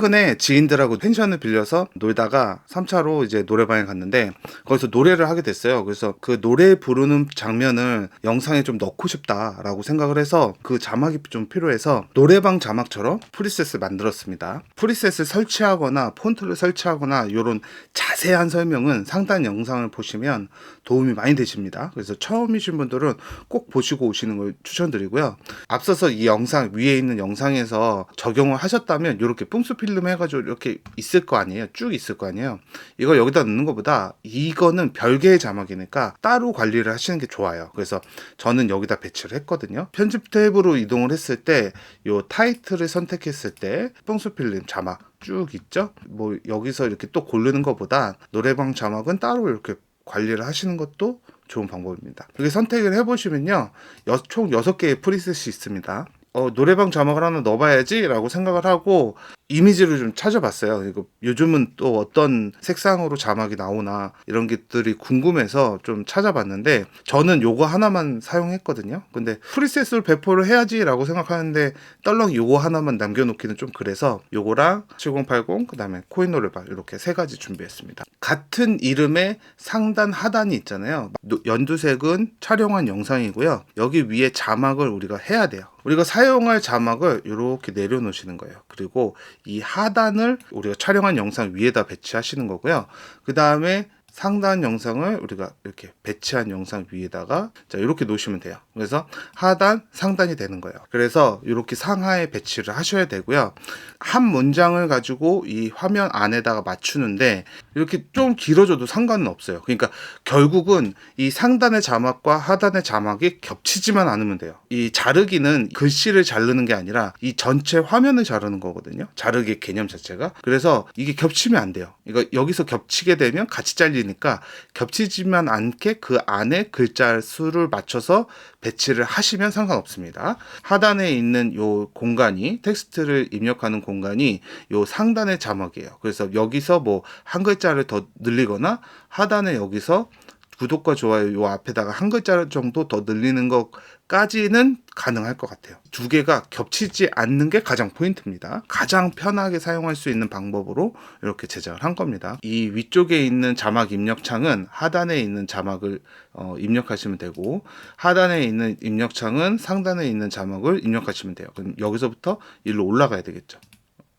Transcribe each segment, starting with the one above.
최근에 지인들하고 펜션을 빌려서 놀다가 3차로 이제 노래방에 갔는데 거기서 노래를 하게 됐어요. 그래서 그 노래 부르는 장면을 영상에 좀 넣고 싶다라고 생각을 해서 그 자막이 좀 필요해서 노래방 자막처럼 프리셋을 만들었습니다. 프리셋을 설치하거나 폰트를 설치하거나 이런 자세한 설명은 상단 영상을 보시면 도움이 많이 되십니다. 그래서 처음이신 분들은 꼭 보시고 오시는 걸 추천드리고요. 앞서서 이 영상 위에 있는 영상에서 적용을 하셨다면 이렇게 뿡수 필름 해가지고 이렇게 있을 거 아니에요. 쭉 있을 거 아니에요. 이걸 여기다 넣는 것보다 이거는 별개의 자막이니까 따로 관리를 하시는 게 좋아요. 그래서 저는 여기다 배치를 했거든요. 편집 탭으로 이동을 했을 때 요 타이틀을 선택했을 때 뿡수 필름 자막 쭉 있죠. 뭐 여기서 이렇게 또 고르는 것보다 노래방 자막은 따로 이렇게 관리를 하시는 것도 좋은 방법입니다. 이렇게 선택을 해보시면요. 여- 총 6개의 프리셋이 있습니다. 어, 노래방 자막을 하나 넣어봐야지 라고 생각을 하고 이미지를 좀 찾아봤어요. 이거 요즘은 또 어떤 색상으로 자막이 나오나 이런 것들이 궁금해서 좀 찾아봤는데 저는 요거 하나만 사용했거든요. 근데 프리셋을 배포를 해야지라고 생각하는데 떨렁 요거 하나만 남겨놓기는 좀 그래서 요거랑 7080 그다음에 코인 노래방 이렇게 세 가지 준비했습니다. 같은 이름의 상단 하단이 있잖아요. 노- 연두색은 촬영한 영상이고요. 여기 위에 자막을 우리가 해야 돼요. 우리가 사용할 자막을 이렇게 내려놓으시는 거예요. 그리고 이 하단을 우리가 촬영한 영상 위에다 배치하시는 거고요. 그 다음에 상단 영상을 우리가 이렇게 배치한 영상 위에다가 자 이렇게 놓으시면 돼요. 그래서 하단, 상단이 되는 거예요. 그래서 이렇게 상하에 배치를 하셔야 되고요. 한 문장을 가지고 이 화면 안에다가 맞추는데 이렇게 좀 길어져도 상관은 없어요. 그러니까 결국은 이 상단의 자막과 하단의 자막이 겹치지만 않으면 돼요. 이 자르기는 글씨를 자르는 게 아니라 이 전체 화면을 자르는 거거든요. 자르기 개념 자체가. 그래서 이게 겹치면 안 돼요. 이거 여기서 겹치게 되면 같이 잘리 니까 겹치지만 않게 그 안에 글자 수를 맞춰서 배치를 하시면 상관없습니다. 하단에 있는 요 공간이 텍스트를 입력하는 공간이 요 상단의 자막이에요. 그래서 여기서 뭐 한 글자를 더 늘리거나 하단에 여기서 구독과 좋아요 요 앞에다가 한 글자 정도 더 늘리는 것까지는 가능할 것 같아요. 두 개가 겹치지 않는 게 가장 포인트입니다. 가장 편하게 사용할 수 있는 방법으로 이렇게 제작을 한 겁니다. 이 위쪽에 있는 자막 입력창은 하단에 있는 자막을 어, 입력하시면 되고 하단에 있는 입력창은 상단에 있는 자막을 입력하시면 돼요. 그럼 여기서부터 일로 올라가야 되겠죠.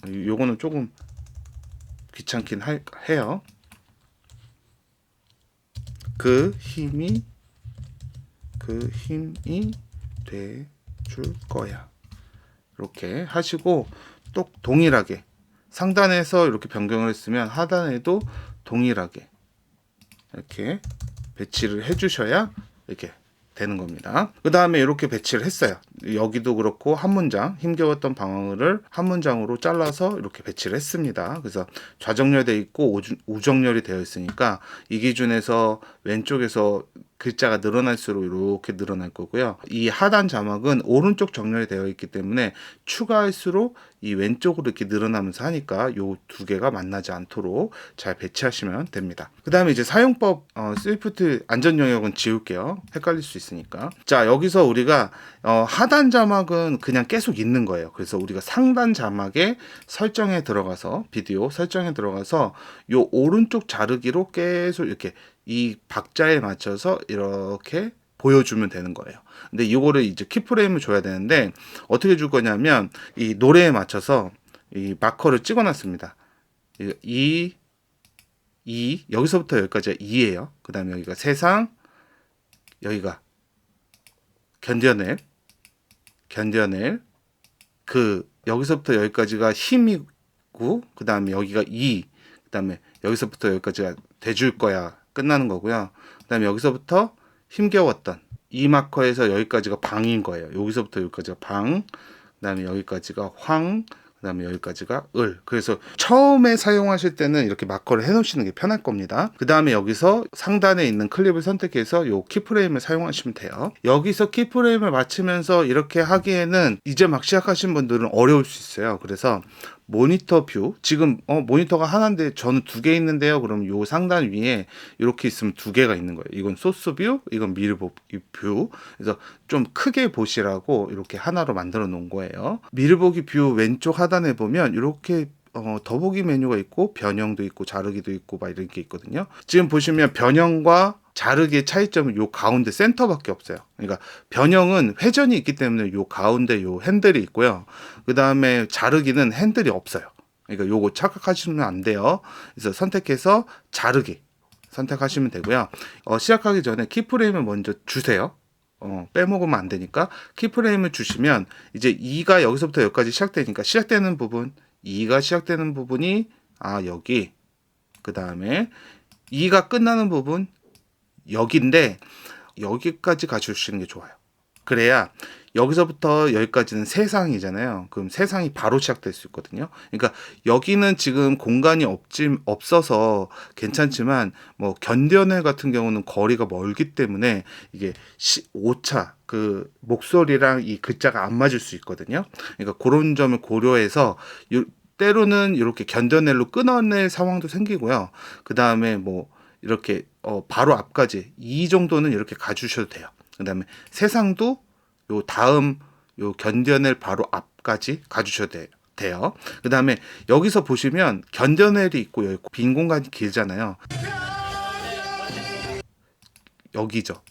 요거는 조금 귀찮긴 할, 해요. 그 힘이 그 힘이 돼 줄 거야. 이렇게 하시고 또 동일하게 상단에서 이렇게 변경을 했으면 하단에도 동일하게 이렇게 배치를 해 주셔야 이렇게 되는 겁니다. 그 다음에 이렇게 배치를 했어요. 여기도 그렇고 한 문장 힘겨웠던 방황을 한 문장으로 잘라서 이렇게 배치를 했습니다. 그래서 좌정렬돼 있고 우정렬이 되어 있으니까 이 기준에서 왼쪽에서 글자가 늘어날수록 이렇게 늘어날 거고요. 이 하단 자막은 오른쪽 정렬이 되어 있기 때문에 추가할수록 이 왼쪽으로 이렇게 늘어나면서 하니까 요 두 개가 만나지 않도록 잘 배치하시면 됩니다. 그 다음에 이제 사용법 어, 스위프트 안전 영역은 지울게요. 헷갈릴 수 있으니까. 자 여기서 우리가 어, 하단 자막은 그냥 계속 있는 거예요. 그래서 우리가 상단 자막에 설정에 들어가서 비디오 설정에 들어가서 요 오른쪽 자르기로 계속 이렇게 이 박자에 맞춰서 이렇게 보여주면 되는 거예요. 근데 이거를 이제 키프레임을 줘야 되는데 어떻게 줄 거냐면 이 노래에 맞춰서 이 마커를 찍어놨습니다. 이, 이, 이 여기서부터 여기까지가 2예요. 그 다음에 여기가 세상, 여기가 견뎌낼, 견뎌낼, 그 여기서부터 여기까지가 힘이고 그 다음에 여기가 2, 그 다음에 여기서부터 여기까지가 돼줄 거야 끝나는 거고요. 그 다음에 여기서부터 힘겨웠던 이 마커에서 여기까지가 방인 거예요. 여기서부터 여기까지가 방, 그 다음에 여기까지가 황, 그 다음에 여기까지가 을. 그래서 처음에 사용하실 때는 이렇게 마커를 해놓으시는 게 편할 겁니다. 그 다음에 여기서 상단에 있는 클립을 선택해서 요 키프레임을 사용하시면 돼요. 여기서 키프레임을 맞추면서 이렇게 하기에는 이제 막 시작하신 분들은 어려울 수 있어요. 그래서 모니터 뷰 지금 어 모니터가 하나인데 저는 두 개 있는데요. 그럼 요 상단 위에 이렇게 있으면 두 개가 있는 거예요. 이건 소스 뷰, 이건 미르 보- 뷰. 그래서 좀 크게 보시라고 이렇게 하나로 만들어 놓은 거예요. 미르 보기 뷰 왼쪽 하단에 보면 이렇게 어, 더보기 메뉴가 있고 변형도 있고 자르기도 있고 막 이런 게 있거든요. 지금 보시면 변형과 자르기의 차이점은 요 가운데 센터밖에 없어요. 그러니까 변형은 회전이 있기 때문에 요 가운데 요 핸들이 있고요. 그 다음에 자르기는 핸들이 없어요. 그러니까 요거 착각하시면 안 돼요. 그래서 선택해서 자르기 선택하시면 되고요. 어, 시작하기 전에 키프레임을 먼저 주세요. 어, 빼먹으면 안 되니까 키프레임을 주시면 이제 2가 여기서부터 여기까지 시작되니까 시작되는 부분 2가 시작되는 부분이 아 여기 그 다음에 2가 끝나는 부분 여기인데 여기까지 가주시는 게 좋아요. 그래야 여기서부터 여기까지는 세상이잖아요. 그럼 세상이 바로 시작될 수 있거든요. 그러니까 여기는 지금 공간이 없지 없어서 괜찮지만 뭐 견뎌내 같은 경우는 거리가 멀기 때문에 이게 시, 오차 그 목소리랑 이 글자가 안 맞을 수 있거든요. 그러니까 그런 점을 고려해서 요- 때로는 이렇게 견뎌낼로 끊어낼 상황도 생기고요. 그 다음에 뭐 이렇게 어 바로 앞까지 이 정도는 이렇게 가주셔도 돼요. 그 다음에 세상도 요 다음 요 견뎌낼 바로 앞까지 가주셔도 돼- 돼요. 그 다음에 여기서 보시면 견뎌낼이 있고 여기 빈 공간이 길잖아요. 여기죠.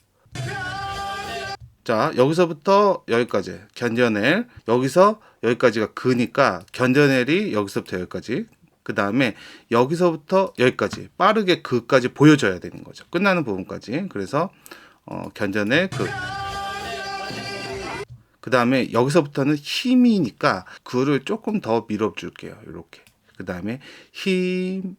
자 여기서부터 여기까지 견뎌낼 여기서 여기까지가 그니까 견뎌낼이 여기서부터 여기까지 그 다음에 여기서부터 여기까지 빠르게 그까지 보여줘야 되는 거죠 끝나는 부분까지 그래서 어, 견뎌낼 그. 그 다음에 여기서부터는 힘이니까 그를 조금 더 밀어줄게요 이렇게 그 다음에 힘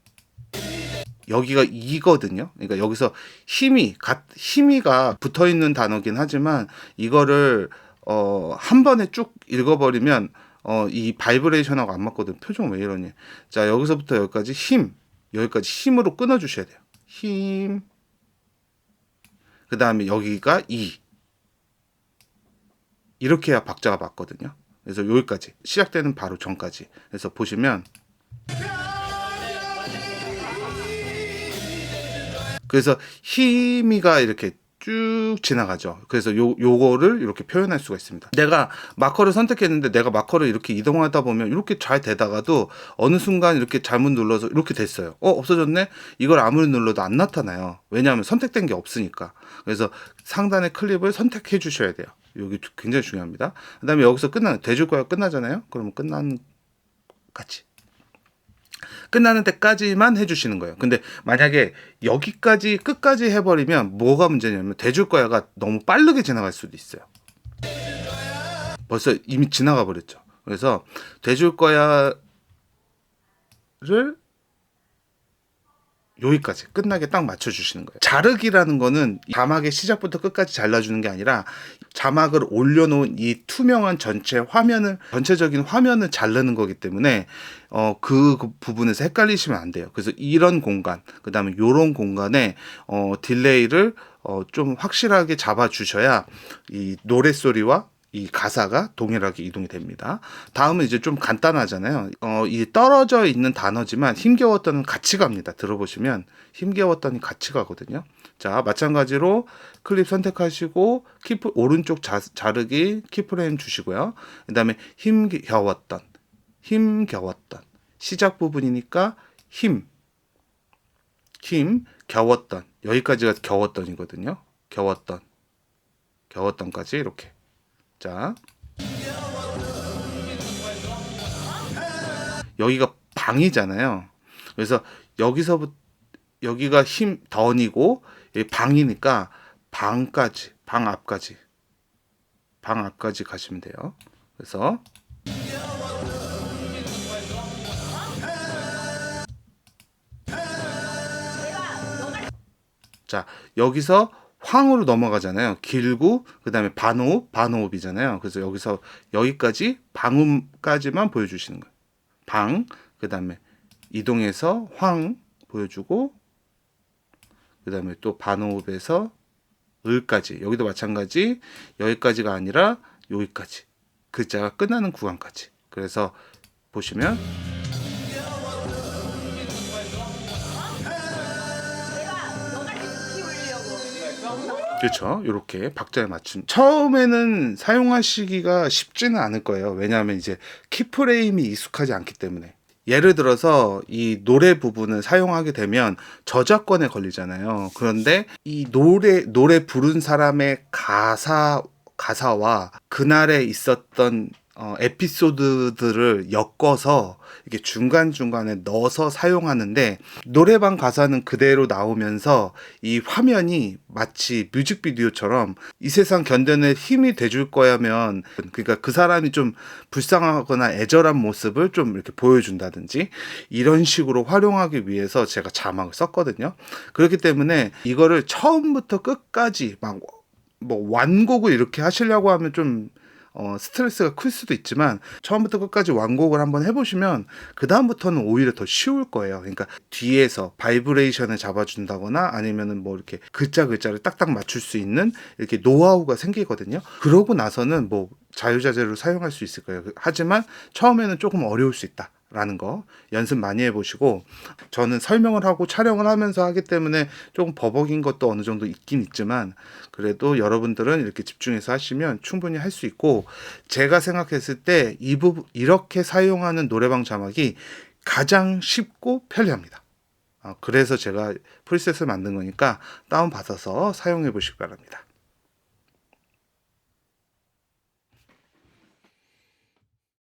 여기가 이거든요. 그러니까 여기서 힘이 갓 힘이가 붙어 있는 단어긴 하지만 이거를 어, 한 번에 쭉 읽어버리면 어, 이 바이브레이션하고 안 맞거든. 표정 왜 이러니? 자 여기서부터 여기까지 힘 여기까지 힘으로 끊어 주셔야 돼요. 힘. 그 다음에 여기가 이 이렇게 해야 박자가 맞거든요. 그래서 여기까지 시작되는 바로 전까지. 그래서 보시면 그래서 힘이가 이렇게 쭉 지나가죠. 그래서 요 요거를 이렇게 표현할 수가 있습니다. 내가 마커를 선택했는데 내가 마커를 이렇게 이동하다 보면 이렇게 잘 되다가도 어느 순간 이렇게 잘못 눌러서 이렇게 됐어요. 어 없어졌네. 이걸 아무리 눌러도 안 나타나요. 왜냐하면 선택된 게 없으니까. 그래서 상단의 클립을 선택해 주셔야 돼요. 여기 굉장히 중요합니다. 그 다음에 여기서 끝나 대줄 거야 끝나잖아요. 그러면 끝난 같이 끝나는 때까지만 해주시는 거예요. 근데 만약에 여기까지 끝까지 해버리면 뭐가 문제냐면 대줄 거야가 너무 빠르게 지나갈 수도 있어요. 벌써 이미 지나가 버렸죠. 그래서 대줄 거야를 여기까지 끝나게 딱 맞춰주시는 거예요. 자르기라는 거는 자막의 시작부터 끝까지 잘라주는 게 아니라 자막을 올려놓은 이 투명한 전체 화면을 전체적인 화면을 자르는 거기 때문에 어, 그, 그 부분에서 헷갈리시면 안 돼요. 그래서 이런 공간, 그 다음에 요런 공간에 어, 딜레이를 어, 좀 확실하게 잡아 주셔야 이 노래 소리와 이 가사가 동일하게 이동이 됩니다. 다음은 이제 좀 간단하잖아요. 어, 이 떨어져 있는 단어지만 힘겨웠던은 같이 갑니다. 들어보시면 힘겨웠던이 같이 가거든요. 자, 마찬가지로 클립 선택하시고 키프 오른쪽 자, 자르기 키프레임 주시고요. 그다음에 힘겨웠던 힘겨웠던 시작 부분이니까 힘 힘, 겨웠던 여기까지가 겨웠던이거든요. 겨웠던 겨웠던까지 이렇게 자 여기가 방이잖아요. 그래서 여기서부터 여기가 힘 던이고 방이니까 방까지 방 앞까지 방 앞까지 가시면 돼요. 그래서 자 여기서 황으로 넘어가잖아요. 길고 그다음에 반호흡, 반호흡이잖아요. 그래서 여기서 여기까지 방음까지만 보여주시는 거예요. 방, 그다음에 이동해서 황 보여주고 그다음에 또 반호흡에서 을까지 여기도 마찬가지 여기까지가 아니라 여기까지 글자가 끝나는 구간까지. 그래서 보시면 그렇죠. 이렇게 박자에 맞춘. 처음에는 사용하시기가 쉽지는 않을 거예요. 왜냐하면 이제 키프레임이 익숙하지 않기 때문에 예를 들어서 이 노래 부분을 사용하게 되면 저작권에 걸리잖아요. 그런데 이 노래 노래 부른 사람의 가사 가사와 그날에 있었던 어, 에피소드들을 엮어서 이렇게 중간중간에 넣어서 사용하는데 노래방 가사는 그대로 나오면서 이 화면이 마치 뮤직비디오처럼 이 세상 견뎌낼 힘이 돼줄 거야면 그러니까 그 사람이 좀 불쌍하거나 애절한 모습을 좀 이렇게 보여준다든지 이런 식으로 활용하기 위해서 제가 자막을 썼거든요. 그렇기 때문에 이거를 처음부터 끝까지 막뭐 완곡을 이렇게 하시려고 하면 좀 어, 스트레스가 클 수도 있지만 처음부터 끝까지 완곡을 한번 해보시면 그 다음부터는 오히려 더 쉬울 거예요. 그러니까 뒤에서 바이브레이션을 잡아준다거나 아니면은 뭐 이렇게 글자 글자를 딱딱 맞출 수 있는 이렇게 노하우가 생기거든요. 그러고 나서는 뭐 자유자재로 사용할 수 있을 거예요. 하지만 처음에는 조금 어려울 수 있다. 라는 거 연습 많이 해보시고 저는 설명을 하고 촬영을 하면서 하기 때문에 조금 버벅인 것도 어느 정도 있긴 있지만 그래도 여러분들은 이렇게 집중해서 하시면 충분히 할 수 있고 제가 생각했을 때 이 부분 이렇게 사용하는 노래방 자막이 가장 쉽고 편리합니다. 아, 그래서 제가 프리셋을 만든 거니까 다운 받아서 사용해 보시기 바랍니다.